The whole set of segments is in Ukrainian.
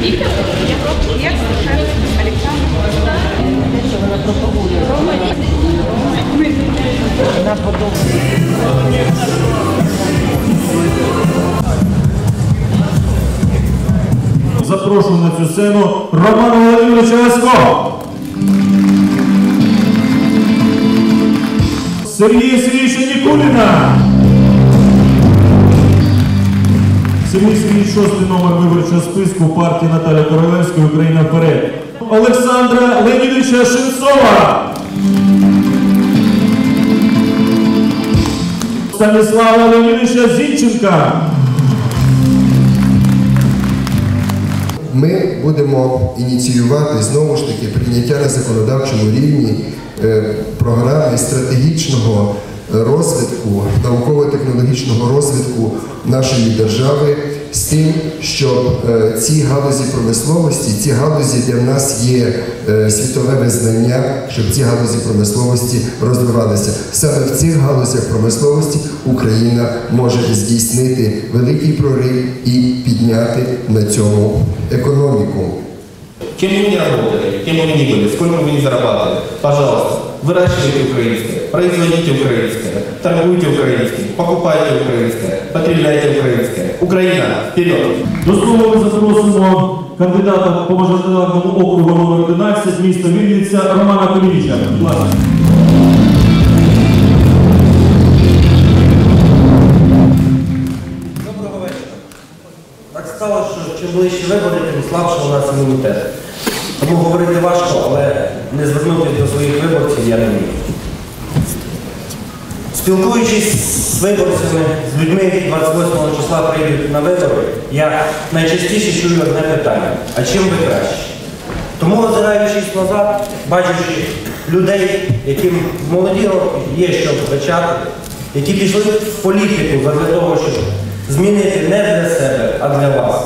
Я залишаюсь Олександр, Вона Запрошую на цю сцену Романа Володимировича Леско Сергія Сергійовича Нікуліна. Сергійович, шостий номер виборчого списку партії Наталя Королевська Україна вперед. Олександра Леонідовича Шевцова. Станіслава Леонідовича Зінченка. Ми будемо ініціювати знову ж таки прийняття на законодавчому рівні е, програми стратегічного розвитку, науково-технологічного розвитку нашої держави з тим, щоб е, ці галузі промисловості, ці галузі, де в нас є е, світове визнання, щоб ці галузі промисловості розвивалися. Саме в цих галузях промисловості Україна може здійснити великий прорив і підняти на цьому економіку. Кем бы вы ни работали, кем бы вы ни были, сколько вы ни зарабатывали, пожалуйста, выращивайте украинское, производите украинское, торгуйте украинским, покупайте украинское, потребляйте украинское. Украина, вперед! До слова ми запросимо кандидата по мажоритарному округу номер 11 міста Вінниця Романа Кулініча. Будь ласка. Доброго вечора. Так стало, що чим ближче вибори, тим слабше у нас імунітет. Тому говорити важко, але не звернутися до своїх виборців я не міг. Спілкуючись з виборцями, з людьми, які 28 числа прийдуть на вибори, я найчастіше чую одне питання: а чим ви краще? Тому, озираючись назад, бачачи людей, яким молоді роки є що втрачати, які пішли в політику для того, щоб змінити не для себе, а для вас.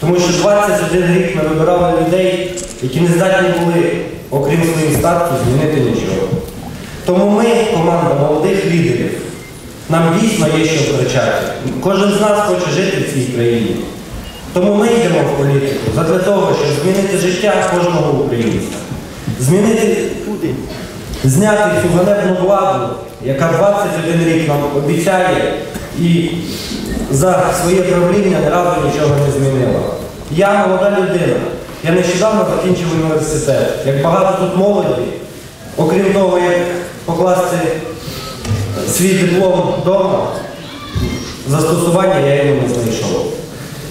Тому що 21 рік ми вибирали людей, які не здатні були, окрім своїх статків, змінити нічого. Тому ми, команда молодих лідерів, нам дійсно є що втрачати. Кожен з нас хоче жити в цій країні. Тому ми йдемо в політику задля того, щоб змінити життя кожного українця. Змінити, зняти цю ганебну владу, яка 21 рік нам обіцяє і за своє правління ні разу нічого не змінила. Я молода людина. Я нещодавно закінчив університет. Як багато тут молоді, окрім того, як покласти свій диплом вдома, застосування я його не знайшов.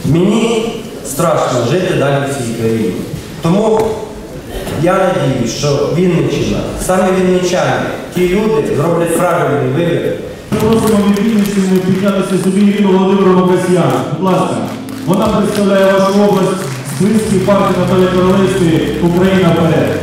Мені страшно жити далі в цій країні. Тому я надіюсь, що Вінниччина, саме вінничани, ті люди зроблять правильний вибір. Просимо від Вінниччини піднятися собі Ірину Володимиру Касьян. Будь ласка. Вона представляє вашу область списки партії Наталії Королевської Україна вперед.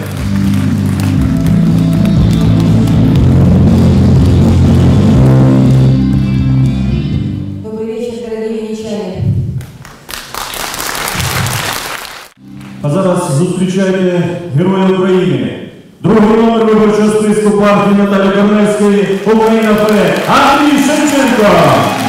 А зараз зустрічайте Героя України. Другий номер виборчого списку партії Наталії Королевської Україна вперед. Андрій Шевченко.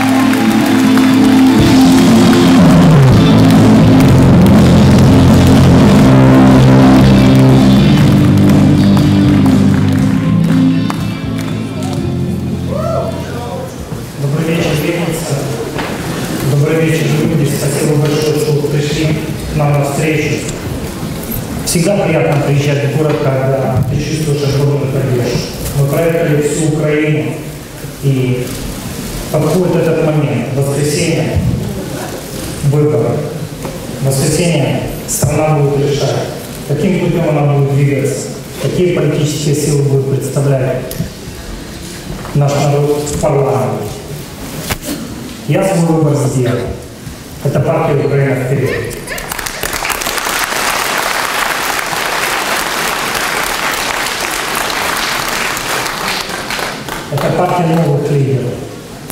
Всегда приятно приезжать в город, когда ты чувствуешь огромную поддержку. Мы проехали всю Украину, и подходит этот момент, воскресенье, выборы. Воскресенье страна будет решать, каким путем она будет двигаться, какие политические силы будет представлять наш народ в парламенте. Я свой выбор сделал. Это партия Украина вперед. Партия новых лидеров.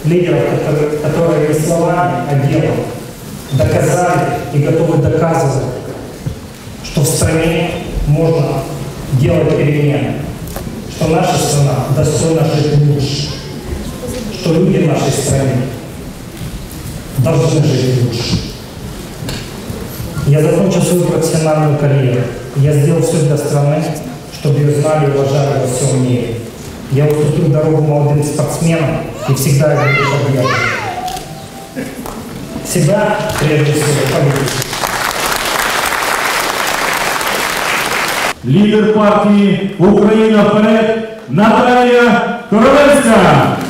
Лидеров, которые, которые не словами, а делом доказали и готовы доказывать, что в стране можно делать перемены, что наша страна достойна жить лучше, что люди в нашей стране должны жить лучше. Я закончил свою профессиональную карьеру. Я сделал все для страны, чтобы ее знали и уважали во всем мире. Я уступлю дорогу молодым спортсменам и всегда это объявлю. Себя, прежде всего, политику. Лидер партии «Украина вперед» Наталья Королевская.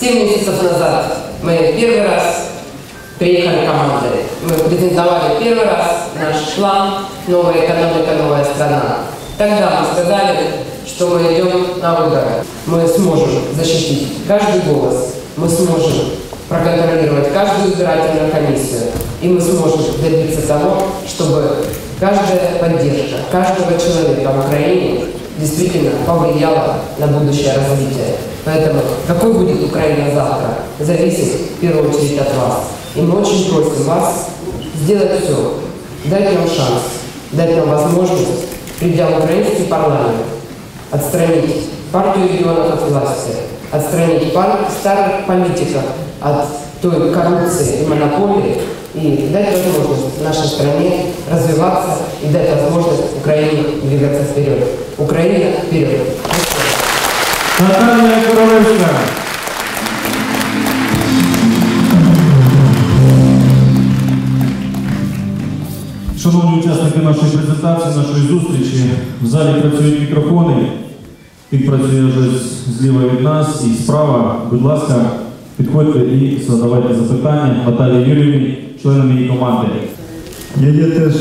7 месяцев назад мы первый раз приехали командой. Мы презентовали первый раз наш план «Новая экономика, новая страна». Тогда мы сказали, что мы идем на выборы. Мы сможем защитить каждый голос, мы сможем проконтролировать каждую избирательную комиссию, и мы сможем добиться того, чтобы каждая поддержка каждого человека в Украине действительно повлияла на будущее развитие. Поэтому какой будет Украина завтра, зависит в первую очередь от вас. И мы очень просим вас сделать все, дать нам шанс, дать нам возможность, придя в украинский парламент, отстранить партию регионов от власти, отстранить пар- старых политиков от той коррупции и монополии и дать возможность нашей стране развиваться и дать возможность Украине двигаться вперед. Украина вперед! Наталія Королевська. Шановні учасники нашої презентації, нашої зустрічі, в залі працюють мікрофони. Він працює вже зліва від нас і справа. Будь ласка, підходьте і задавайте запитання Наталії Юріївні, членам її команди. Я є теж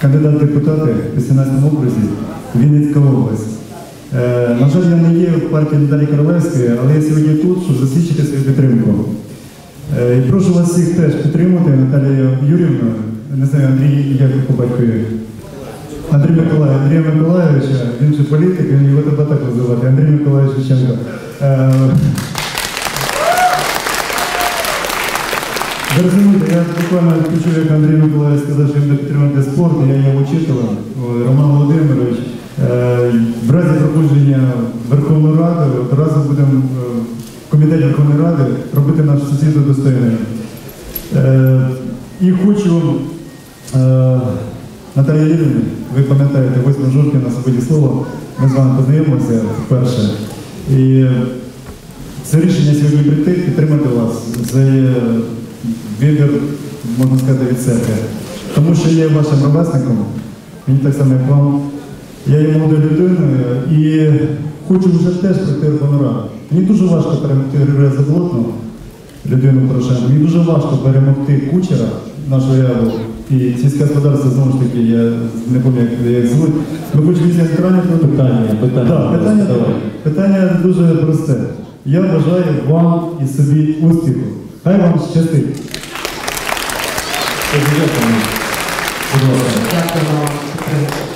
кандидат депутати в 18 окрузі, Вінницька область. Е, на жаль, я не є в партії Наталії Королевської, але я сьогодні тут, щоб засвідчити свою підтримку. Е, і прошу вас всіх теж підтримати Наталію Юрівну, не знаю, Андрій, як по батькові. Андрій Миколаїв, Андрія Миколаївича, він же політик, він його тебе так називати, Андрій Миколаївич Шевченко. Е, Ви я буквально почув, як Андрій Миколаївич сказав, що він буде підтримувати спорт, я є учителем, Роман Володимирович. Е, В разі проходження Верховної Ради, одразу будемо е, в комітеті Верховної Ради робити нашу сусіду достойною. Е, І хочу, Наталія Юрівна, ви пам'ятаєте, 8 жовтня на свободі слова, ми з вами познайомилися вперше. І це рішення сьогодні прийти, підтримати вас. Це вибір, можна сказати, від себе. Тому що я є вашим ровесником, мені так само, як вам. Я є молодою людиною і хочу вже теж прийти в Раду. Мені дуже важко перемогти Григорія Заболотного, людину Порошенка. Мені дуже важко перемогти кучера нашого ряду. І сільське господарство, знову ж таки, я не пам'ятаю, як звуть. Ми хочемо після про Питання, питання. Так, питання, питання дуже просте. Я бажаю вам і собі успіху. Хай вам щастить. Будь ласка. Дякую вам.